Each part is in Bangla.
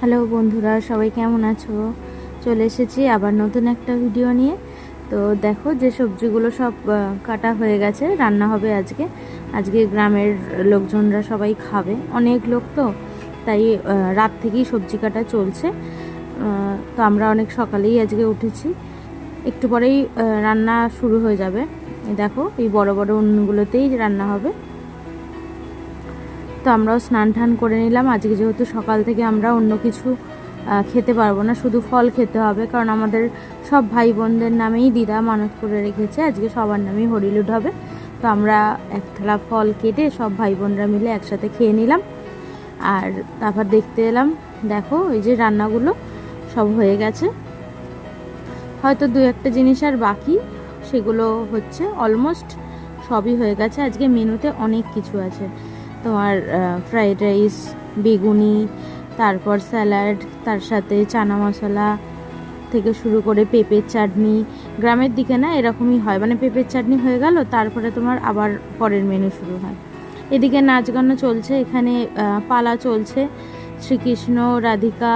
হ্যালো বন্ধুরা, সবাই কেমন আছো? চলে এসেছি আবার নতুন একটা ভিডিও নিয়ে। তো দেখো, যে সবজিগুলো সব কাটা হয়ে গেছে, রান্না হবে আজকে। আজকে গ্রামের লোকজনরা সবাই খাবে। অনেক লোক তো, তাই রাত থেকেই সবজি কাটা চলছে। তো আমরা অনেক সকালেই আজকে উঠেছি। একটু পরেই রান্না শুরু হয়ে যাবে। দেখো, এই বড় বড় উনুনগুলোতেই রান্না হবে। তো আমরাও স্নান টান করে নিলাম। আজকে যেহেতু সকাল থেকে আমরা অন্য কিছু খেতে পারব না, শুধু ফল খেতে হবে। কারণ আমাদের সব ভাই বোনদের নামেই দিদা মানত করে রেখেছে। আজকে সবার নামেই হরিলুট হবে। তো আমরা এক থালা ফল কেটে সব ভাই বোনরা মিলে একসাথে খেয়ে নিলাম। আর তারপর দেখতে এলাম, দেখো এই যে রান্নাগুলো সব হয়ে গেছে। হয়তো দু একটা জিনিস আর বাকি, সেগুলো হচ্ছে অলমোস্ট সবই হয়ে গেছে। আজকে মেনুতে অনেক কিছু আছে। তোমার ফ্রাইড রাইস বেগুনি, তারপর স্যালাড তার সাথে চানা মশলা থেকে শুরু করে পেঁপের চাটনি। গ্রামের দিকে না এরকমই হয় মানে পেঁপের চাটনি হয়ে গেল, তারপরে তোমার আবার পরের মেনু শুরু হয়। এদিকে নাচ গানও চলছে, এখানে পালা চলছে। শ্রীকৃষ্ণ, রাধিকা,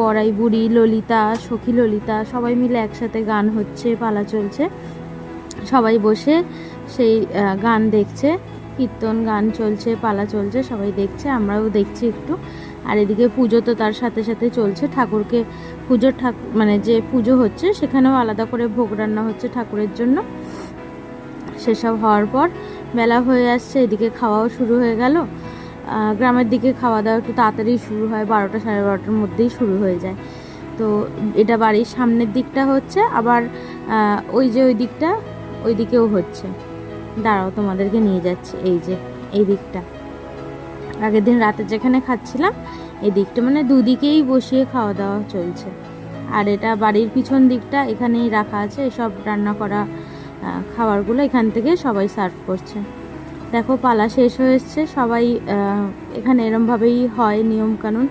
বড়াই বুড়ি, ললিতা, সখী ললিতা, সবাই মিলে একসাথে গান হচ্ছে, পালা চলছে। সবাই বসে সেই গান দেখছে। কীর্তন, গান চলছে, পালা চলছে, সবাই দেখছে, আমরাও দেখছি একটু। আর এদিকে পুজো তো তার সাথে সাথে চলছে, ঠাকুরকে পুজোর ঠাকুর মানে যে পুজো হচ্ছে, সেখানেও আলাদা করে ভোগ রান্না হচ্ছে ঠাকুরের জন্য। সেসব হওয়ার পর বেলা হয়ে আসছে, এদিকে খাওয়াও শুরু হয়ে গেল। গ্রামের দিকে খাওয়া দাওয়া একটু তাড়াতাড়ি শুরু হয়, বারোটা সাড়ে বারোটার মধ্যেই শুরু হয়ে যায়। তো এটা বাড়ির সামনের দিকটা হচ্ছে, আবার ওই যে ওই দিকটা ওই দিকেও হচ্ছে। দাঁড়াও, তোমাদেরকে নিয়ে যাচ্ছি, এই যে, এই দিকটা। আগের দিন রাতে যেখানে খাচ্ছিলাম, এই দিকটা মানে দুদিকেই বসিয়ে খাওয়া দাওয়া চলছে। আর এটা বাড়ির পিছন দিকটা, এখানেই রাখা আছে এসব রান্না করা খাবারগুলো এখান থেকে সবাই সার্ভ করছে। দেখো, পালা শেষ হয়ে সবাই এখানে এরমভাবেই হয় নিয়ম কানুন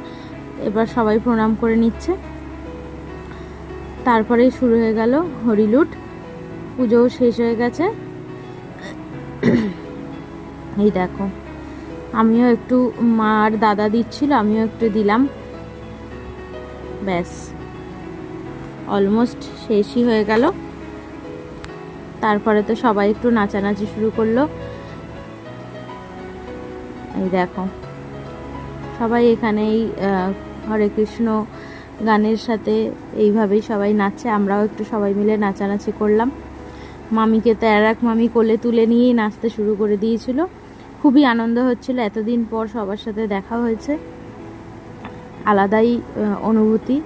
এবার সবাই প্রণাম করে নিচ্ছে। তারপরেই শুরু হয়ে গেল হরিলুট, পুজোও শেষ হয়ে গেছে। এই দেখো, আমিও একটু মা আর দাদা দিচ্ছিল, আমিও একটু দিলাম। ব্যাস অলমোস্ট শেষই হয়ে গেল। তারপরে তো সবাই একটু নাচানাচি শুরু করল। এই দেখো, সবাই এখানেই হরে কৃষ্ণ গানের সাথে এইভাবেই সবাই নাচছে আমরাও একটু সবাই মিলে নাচানাচি করলাম। মামিকে তো আর এক মামি কোলে তুলে নিয়েই নাচতে শুরু করে দিয়েছিল। খুবই আনন্দ হচ্ছিল। এতদিন পর সবার সাথে দেখা হয়েছে। আলাদাই অনুভূতি।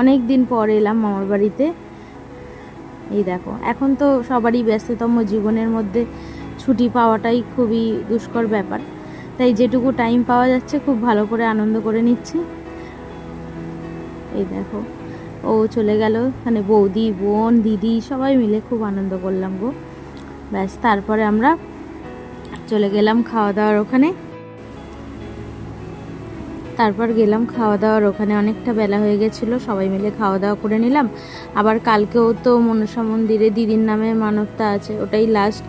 অনেক দিন পর এলাম মামার বাড়িতে। এই দেখো, এখন তো সবারই ব্যস্ততম জীবনের মধ্যে ছুটি পাওয়াটাই খুবই দুষ্কর ব্যাপার। তাই যেটুকু টাইম পাওয়া যাচ্ছে, খুব ভালো করে আনন্দ করে নিচ্ছি। এই দেখো। ও চলে গেল। মানে বৌদি, বোন, দিদি সবাই মিলে খুব আনন্দ করলাম গো। ব্যাস, তারপরে আমরা চলে গেলাম খাওয়া দাওয়ার ওখানে। তারপর গেলাম খাওয়া দাওয়ার ওখানে। অনেকটা বেলা হয়ে গেছিল, সবাই মিলে খাওয়া দাওয়া করে নিলাম। আবার কালকেও তো মনসা মন্দিরে দিদির নামে মানবতা আছে, ওটাই লাস্ট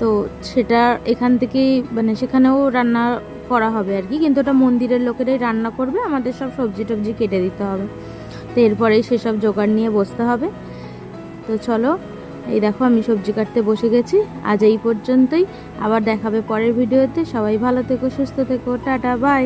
তো সেটা এখান থেকেই মানে সেখানেও রান্না করা হবে আর কি। কিন্তু ওটা মন্দিরের লোকেরাই রান্না করবে, আমাদের সব সবজি টবজি কেটে দিতে হবে। তো এরপরেই সেসব জোগাড় নিয়ে বসতে হবে। তো চলো, এই দেখো আমি সবজি কাটতে বসে গেছি। আজ এই পর্যন্তই। আবার দেখাবে পরের ভিডিওতে। সবাই ভালো থেকো, সুস্থ থেকো। Tata, bye.